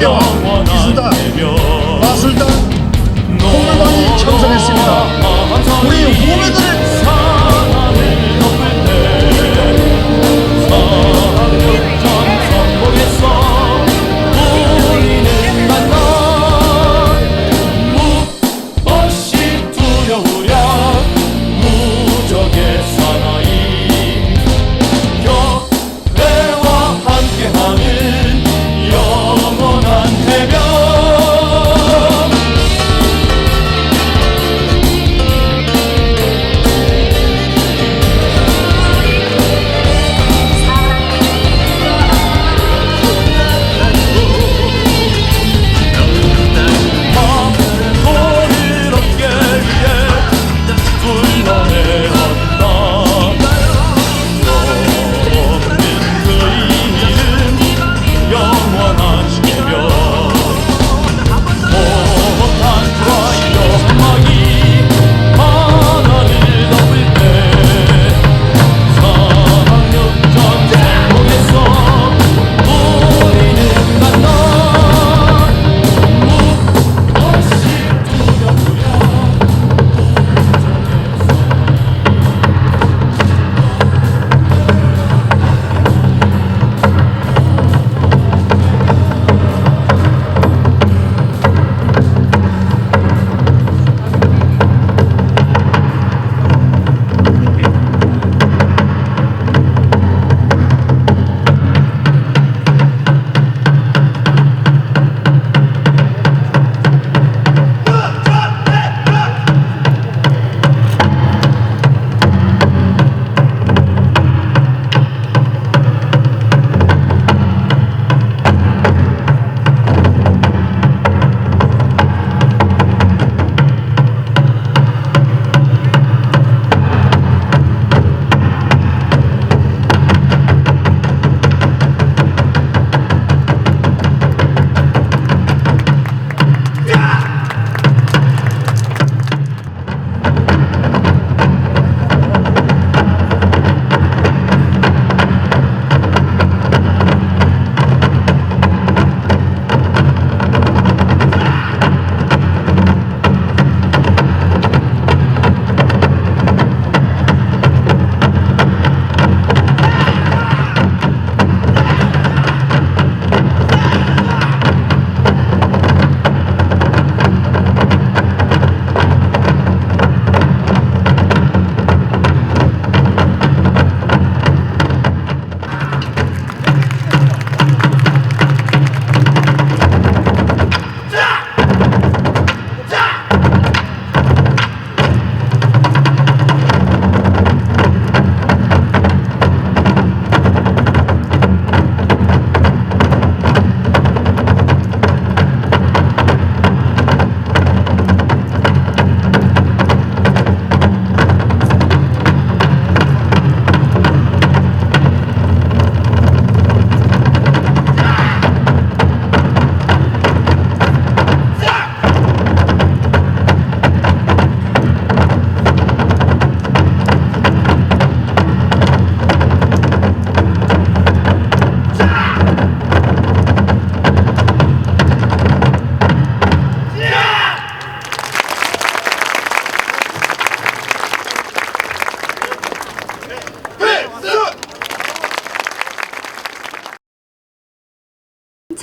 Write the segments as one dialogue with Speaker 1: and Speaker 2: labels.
Speaker 1: 대표 기술단, 마술단, 홍물방이 참석했습니다. 우리 후배들을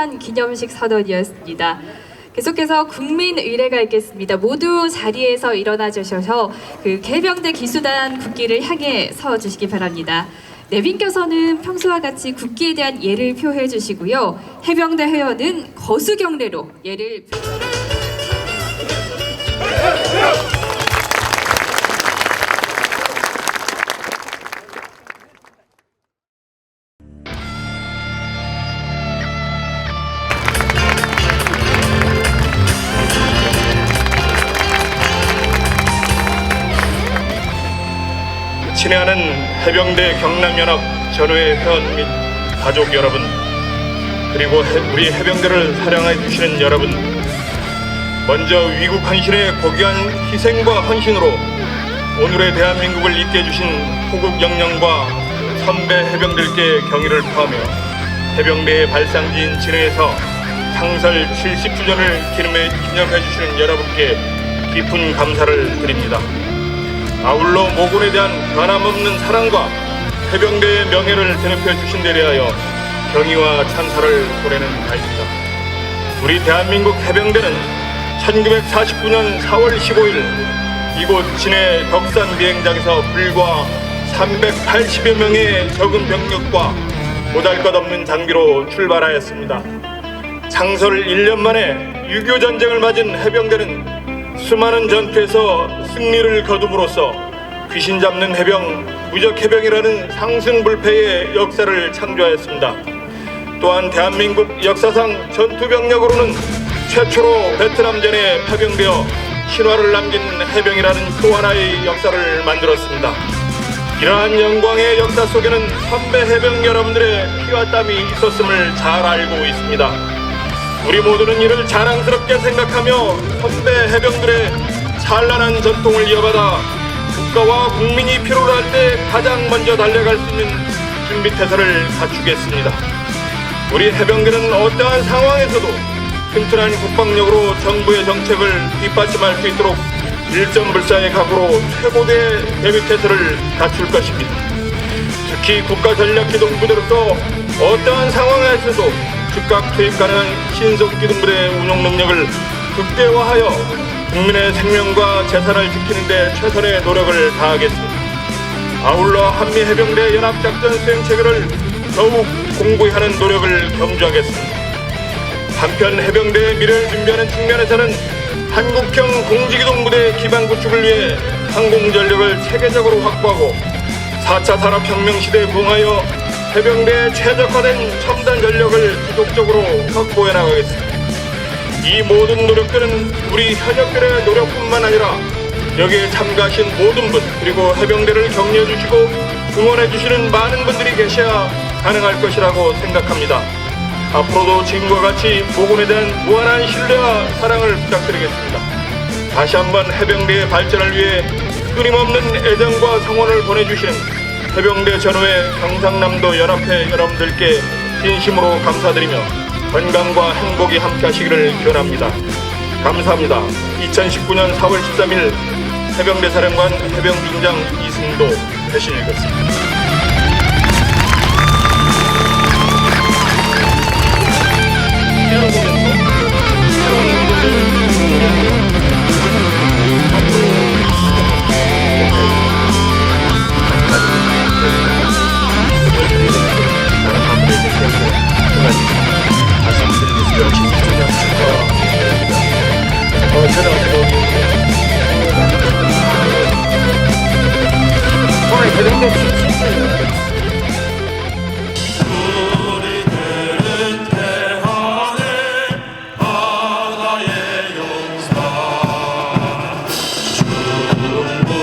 Speaker 1: 힘찬 기념식 선언이었습니다. 계속해서 국민 의례가 있겠습니다. 모두 자리에서 일어나 주셔서 그 개병대 기수단 국기를 향해 서 주시기 바랍니다. 내빈께서는 평소와 같이 국기에 대한 예를 표해 주시고요. 해병대 회원은 거수 경례로 예를
Speaker 2: 친애하는 해병대 경남연합 전후의 회원 및 가족 여러분 그리고 해- 우리 해병대를 사랑해 주시는 여러분 먼저 위국 헌신의 고귀한 희생과 헌신으로 오늘의 대한민국을 잇게 해주신 호국 영령과 선배 해병들께 경의를 표하며 해병대의 발상지인 진해에서 창설 70주년을 기념해, 기념해 주시는 여러분께 깊은 감사를 드립니다. 아울러 모군에 대한 변함없는 사랑과 해병대의 명예를 되찾혀 주신 데 대하여 경의와 찬사를 보내는 바입니다. 우리 대한민국 해병대는 1949년 4월 15일 이곳 진해 덕산 비행장에서 불과 380여 명의 적은 병력과 보잘것없는 장비로 출발하였습니다. 창설 1년 만에 6.25 전쟁을 맞은 해병대는 수많은 전투에서 승리를 거둠으로써 귀신 잡는 해병, 무적 해병이라는 상승불패의 역사를 창조하였습니다. 또한 대한민국 역사상 전투병력으로는 최초로 베트남전에 파병되어 신화를 남긴 해병이라는 또 하나의 역사를 만들었습니다. 이러한 영광의 역사 속에는 선배 해병 여러분들의 피와 땀이 있었음을 잘 알고 있습니다. 우리 모두는 이를 자랑스럽게 생각하며 선배 해병들의 찬란한 전통을 이어받아 국가와 국민이 필요로 할 때 가장 먼저 달려갈 수 있는 준비 태세를 갖추겠습니다. 우리 해병대는 어떠한 상황에서도 튼튼한 국방력으로 정부의 정책을 뒷받침할 수 있도록 일점불사의 각오로 최고의 대비 태세를 갖출 것입니다. 특히 국가전략기동부대로서 어떠한 상황에서도 즉각 투입 가능한 신속기동부대 운용 능력을 극대화하여 국민의 생명과 재산을 지키는 데 최선의 노력을 다하겠습니다. 아울러 한미 해병대 연합작전 수행 체계를 더욱 공고히 하는 노력을 경주하겠습니다. 한편 해병대의 미래를 준비하는 측면에서는 한국형 공직이동부대 기반 구축을 위해 항공전력을 체계적으로 확보하고 4차 산업혁명 시대에 부응하여 해병대에 최적화된 첨단 전력을 지속적으로 확보해 나가겠습니다. 이 모든 노력들은 우리 현역들의 노력뿐만 아니라 여기에 참가하신 모든 분 그리고 해병대를 격려해 주시고 응원해 주시는 많은 분들이 계셔야 가능할 것이라고 생각합니다. 앞으로도 지금과 같이 모군에 대한 무한한 신뢰와 사랑을 부탁드리겠습니다. 다시 한번 해병대의 발전을 위해 끊임없는 애정과 성원을 보내주시는 해병대 전후의 경상남도 연합회 여러분들께 진심으로 감사드리며 건강과 행복이 함께 하시기를 기원합니다. 감사합니다. 2019년 4월 13일 해병대 사령관 해병중장 이승도 대신 읽었습니다. 어,
Speaker 1: Oh,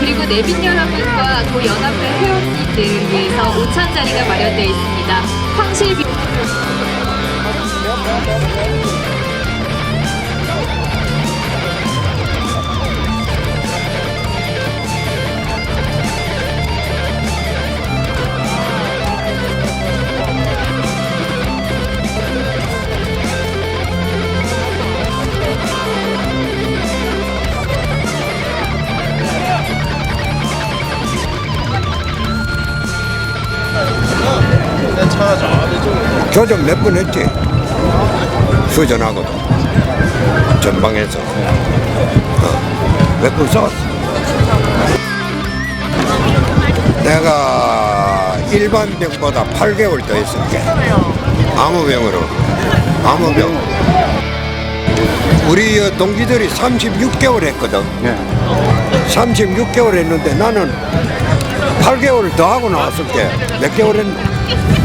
Speaker 1: 그리고 내빈 여러분과 또 연합회 회원님들을 위해서 오찬 자리가 마련되어 있습니다. 황실 비...
Speaker 3: 조정 몇 번 했지. 수전하고도 전방에서 어, 몇번 싸웠어. 내가 일반 병보다 8개월 더 했을게. 암호병으로. 암호병. 우리 어, 동기들이 36개월 했거든. 36개월 했는데 나는 8개월 더 하고 나왔을 때 몇 개월 했나?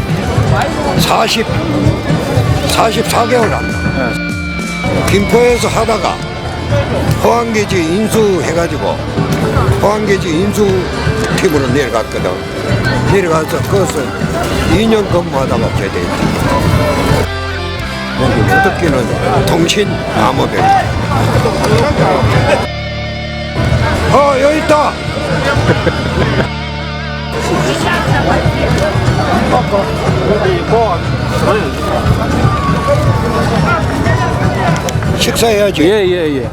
Speaker 3: 40, 44개월 한다. 김포에서 하다가 포항계지 인수해가지고 포항계지 인수팀으로 내려갔거든. 내려가서 거기서 2년 근무하다가 제대했다. 주특기는 통신 암호병. 어, 여기 있다! 식사해야지.
Speaker 4: 예, 예, 예.